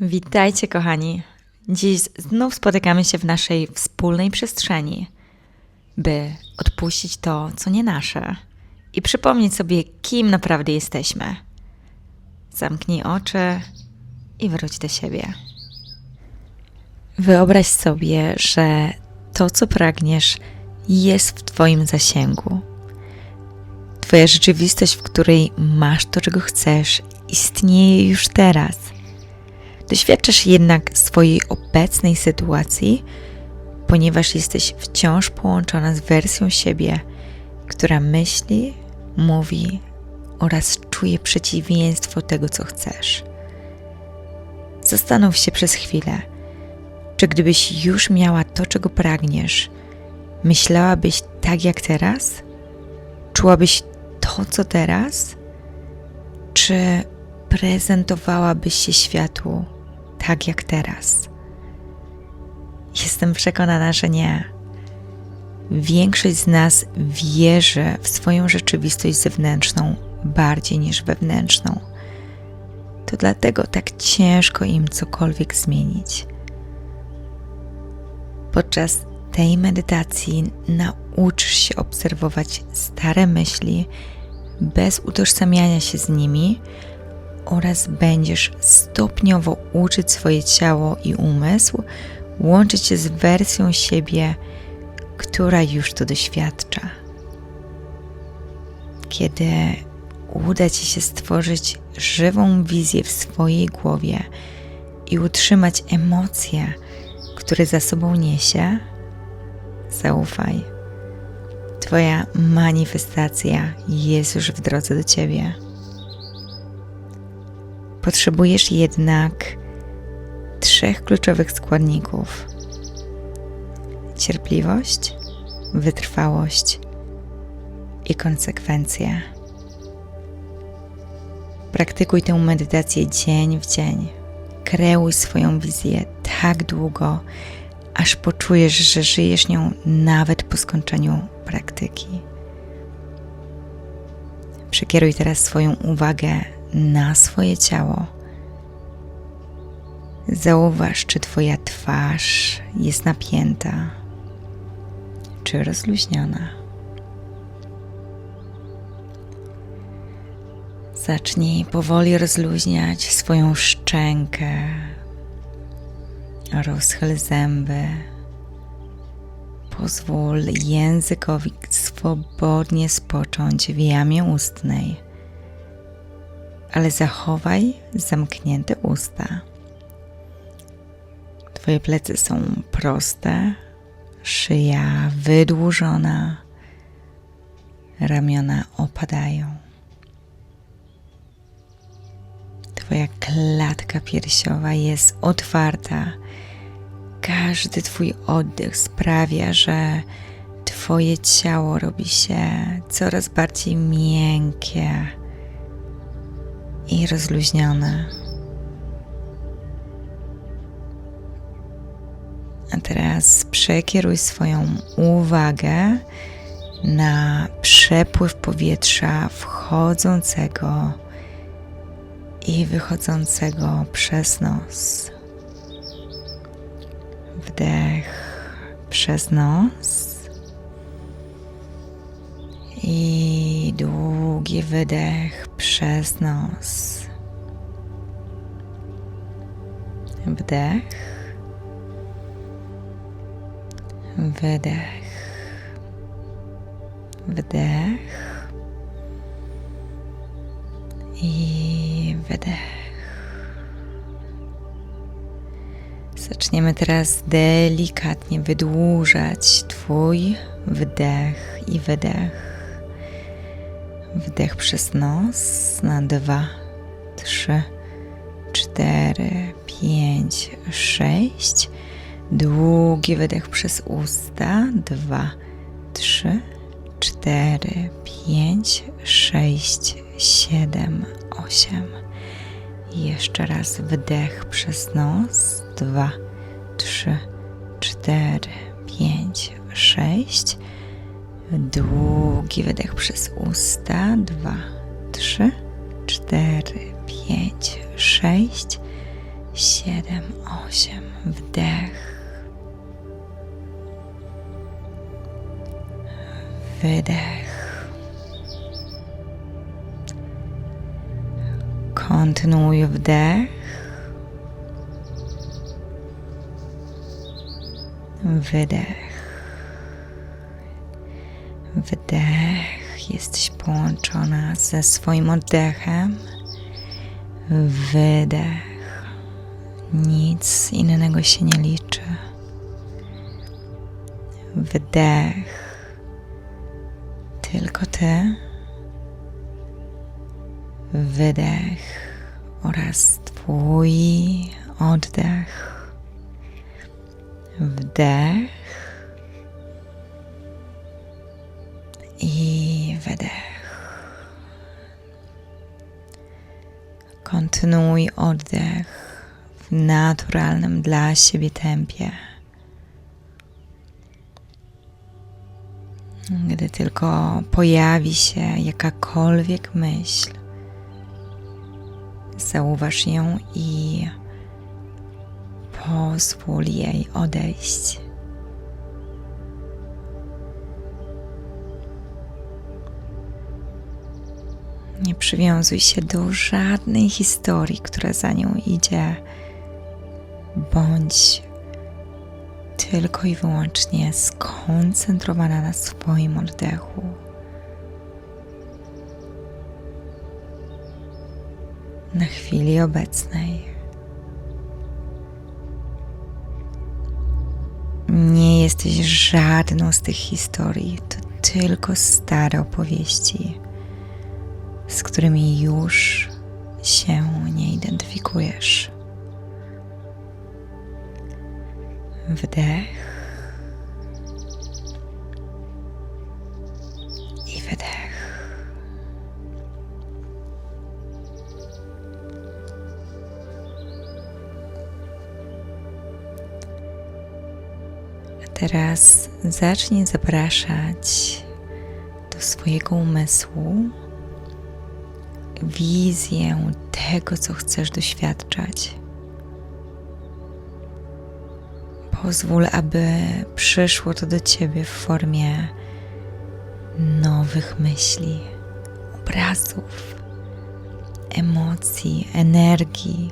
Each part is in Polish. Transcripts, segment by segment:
Witajcie, kochani. Dziś znów spotykamy się w naszej wspólnej przestrzeni, by odpuścić to, co nie nasze i przypomnieć sobie, kim naprawdę jesteśmy. Zamknij oczy i wróć do siebie. Wyobraź sobie, że to, co pragniesz, jest w Twoim zasięgu. Twoja rzeczywistość, w której masz to, czego chcesz, istnieje już teraz. Doświadczasz jednak swojej obecnej sytuacji, ponieważ jesteś wciąż połączona z wersją siebie, która myśli, mówi oraz czuje przeciwieństwo tego, co chcesz. Zastanów się przez chwilę, czy gdybyś już miała to, czego pragniesz, myślałabyś tak jak teraz? Czułabyś to, co teraz? Czy prezentowałabyś się światu tak jak teraz? Jestem przekonana, że nie. Większość z nas wierzy w swoją rzeczywistość zewnętrzną bardziej niż wewnętrzną. To dlatego tak ciężko im cokolwiek zmienić. Podczas tej medytacji nauczysz się obserwować stare myśli bez utożsamiania się z nimi oraz będziesz stopniowo uczyć swoje ciało i umysł łączyć się z wersją siebie, która już to doświadcza. Kiedy uda Ci się stworzyć żywą wizję w swojej głowie i utrzymać emocje, które za sobą niesie, zaufaj. Twoja manifestacja jest już w drodze do Ciebie. Potrzebujesz jednak trzech kluczowych składników: cierpliwość, wytrwałość i konsekwencje. Praktykuj tę medytację dzień w dzień. Kreuj swoją wizję tak długo, aż poczujesz, że żyjesz nią nawet po skończeniu praktyki. Przekieruj teraz swoją uwagę na swoje ciało. Zauważ, czy Twoja twarz jest napięta, czy rozluźniona. Zacznij powoli rozluźniać swoją szczękę, rozchyl zęby. Pozwól językowi swobodnie spocząć w jamie ustnej, ale zachowaj zamknięte usta. Twoje plecy są proste, szyja wydłużona, ramiona opadają. Twoja klatka piersiowa jest otwarta. Każdy Twój oddech sprawia, że Twoje ciało robi się coraz bardziej miękkie i rozluźnione. A teraz przekieruj swoją uwagę na przepływ powietrza wchodzącego i wychodzącego przez nos. Wdech przez nos i długi wydech przez nos. Wdech, wydech, wdech i wydech. Zaczniemy teraz delikatnie wydłużać Twój wdech i wydech. Wdech przez nos na dwa, trzy, cztery, pięć, sześć. Długi wydech przez usta. Dwa, trzy, cztery, pięć, sześć, siedem, osiem. Jeszcze raz wdech przez nos. Dwa, trzy, cztery, pięć, sześć. Długi wydech przez usta. Dwa, trzy, cztery, pięć, sześć, siedem, osiem. Wdech. Wydech. Kontynuuj wdech. Wydech. Wdech. Jesteś połączona ze swoim oddechem. Wydech. Nic innego się nie liczy. Wdech. Tylko ty. Wydech oraz twój oddech. Wdech i wydech. Kontynuuj oddech w naturalnym dla siebie tempie. Gdy tylko pojawi się jakakolwiek myśl, zauważ ją i pozwól jej odejść. Nie przywiązuj się do żadnej historii, która za nią idzie. Bądź tylko i wyłącznie skoncentrowana na swoim oddechu. Na chwili obecnej. Nie jesteś żadną z tych historii, to tylko stare opowieści, z którymi już się nie identyfikujesz. Wdech i wydech. Teraz zacznij zapraszać do swojego umysłu wizję tego, co chcesz doświadczać. Pozwól, aby przyszło to do ciebie w formie nowych myśli, obrazów, emocji, energii,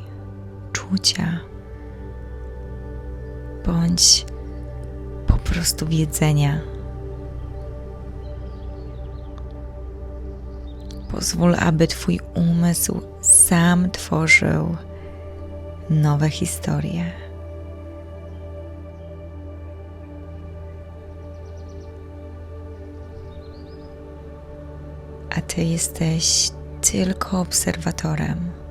czucia, bądź po prostu wiedzenia. Pozwól, aby Twój umysł sam tworzył nowe historie. A Ty jesteś tylko obserwatorem.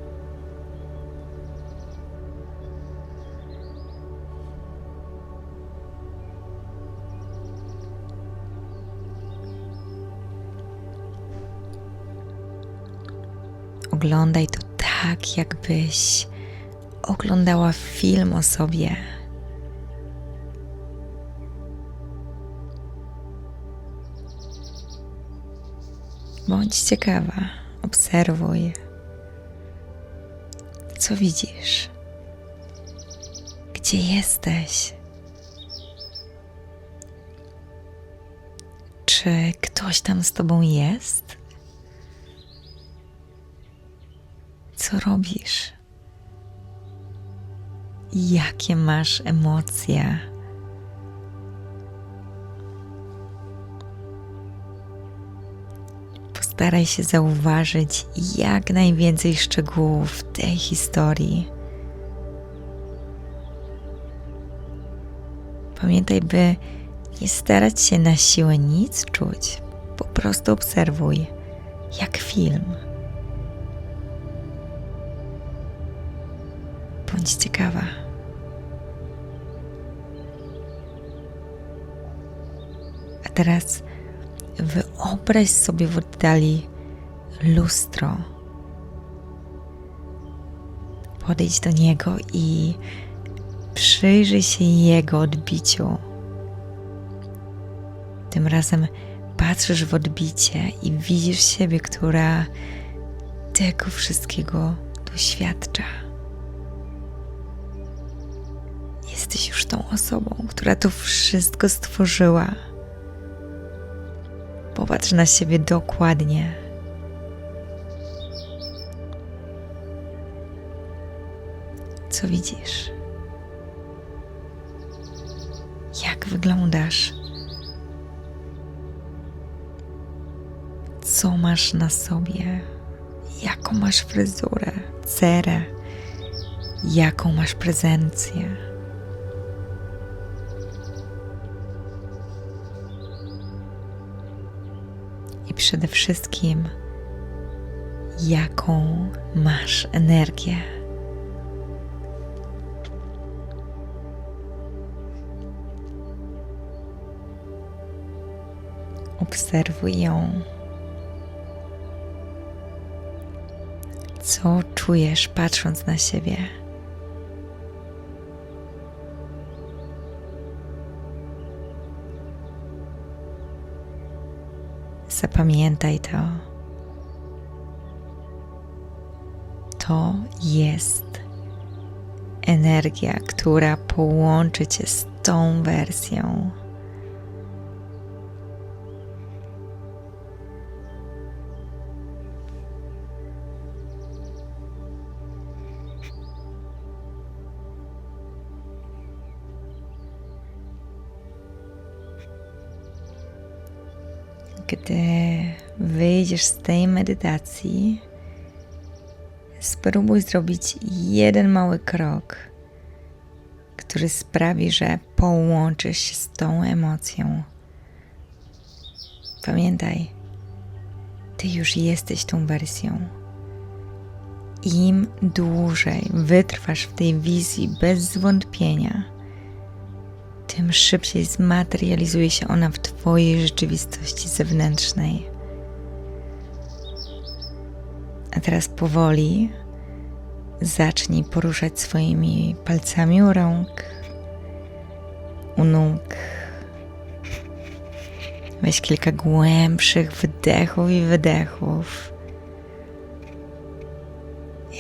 Oglądaj to tak, jakbyś oglądała film o sobie. Bądź ciekawa, obserwuj. Co widzisz? Gdzie jesteś? Czy ktoś tam z tobą jest? Co robisz? Jakie masz emocje? Postaraj się zauważyć jak najwięcej szczegółów w tej historii. Pamiętaj, by nie starać się na siłę nic czuć. Po prostu obserwuj, jak film. Bądź ciekawa. A teraz wyobraź sobie w oddali lustro. Podejdź do niego i przyjrzyj się jego odbiciu. Tym razem patrzysz w odbicie i widzisz siebie, która tego wszystkiego doświadcza. Jesteś już tą osobą, która to wszystko stworzyła. Popatrz na siebie dokładnie. Co widzisz? Jak wyglądasz? Co masz na sobie? Jaką masz fryzurę, cerę? Jaką masz prezencję? Przede wszystkim, jaką masz energię? Obserwuj ją. Co czujesz patrząc na siebie? Zapamiętaj to. To jest energia, która połączy cię z tą wersją. Gdy wyjdziesz z tej medytacji, spróbuj zrobić jeden mały krok, który sprawi, że połączysz się z tą emocją. Pamiętaj, ty już jesteś tą wersją. Im dłużej wytrwasz w tej wizji bez zwątpienia, tym szybciej zmaterializuje się ona w Twojej rzeczywistości zewnętrznej. A teraz powoli zacznij poruszać swoimi palcami u rąk, u nóg. Weź kilka głębszych wdechów i wydechów.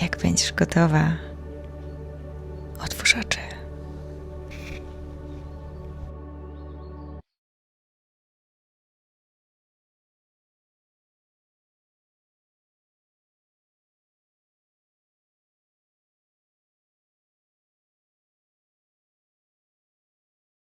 Jak będziesz gotowa,